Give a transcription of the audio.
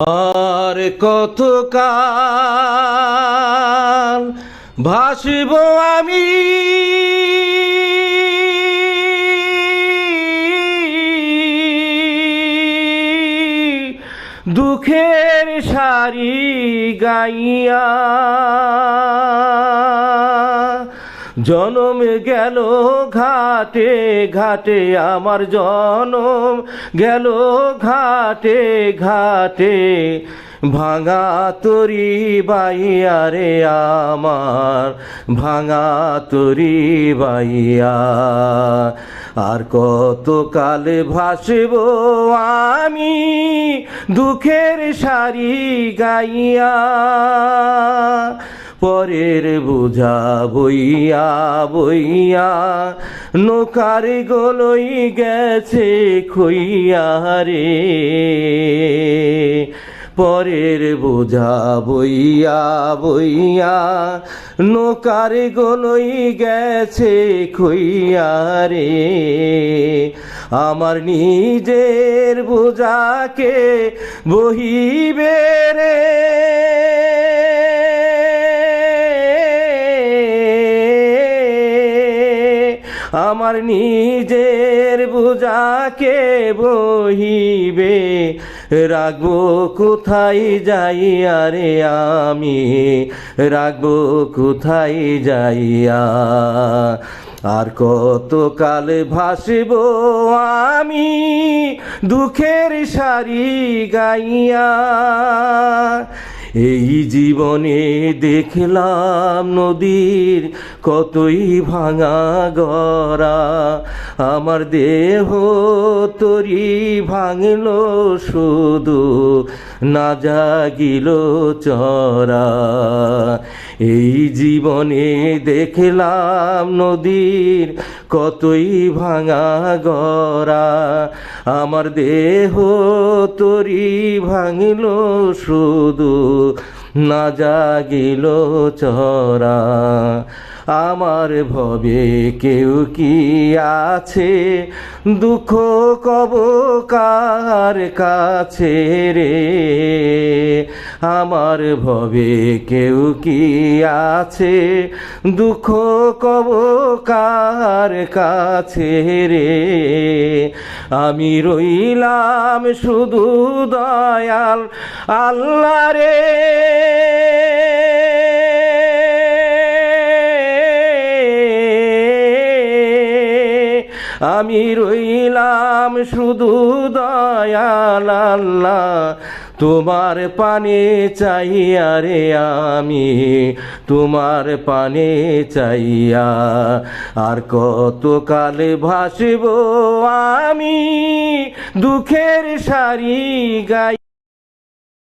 আর কত কাল ভাসব আমি? দুঃখের সারি গাইয়া জনম গেল ঘাটে ঘাটে আমার জনম গেল ঘাটে ঘাটে ভাঙা তরি বাইয়া রে আমার, ভাঙা তরি বাইয়া। আর কত কালে ভাসব আমি দুঃখের সারি গাইয়া। পরের বোঝা বইয়া বইয়া, নৌকার গলই গেছে খইয়া রে। পরের বোঝা বইয়া বইয়া, নৌকার গলই গেছে খইয়া রে। আমার নিজের বোঝাকে বহিবে রে। আমার নিজের বোঝাকে বহিবে। রাখব কোথায় যাইয়া রে আমি রাখব কোথায় যাইয়া আর কতকাল ভাসব আমি দুঃখের সারি গাইয়া। এই জীবনে দেখলাম নদীর কতই ভাঙা গড়া। আমার দেহ তরি ভাঙল শুধু না জাগিল চরা এই জীবনে দেখলাম নদীর কতই ভাঙা গড়া। আমার দেহ তরি ভাঙিল, শুধু না জাগিল চরা আমার ভবে কেউ কি আছে? দুঃখ কব কার কাছে রে? আমার ভবে কেউ কি আছে? দুঃখ কব কার কাছে রে? আমি রইলাম শুধু দয়াল আল্লাহ রে। আমি রইলাম শুধু দয়াল আল্লাহ। তোমার পানে চাইয়া রে আমি, তোমার পানে চাইয়া আর কত কালে ভাসব আমি, দুঃখের সারি গাই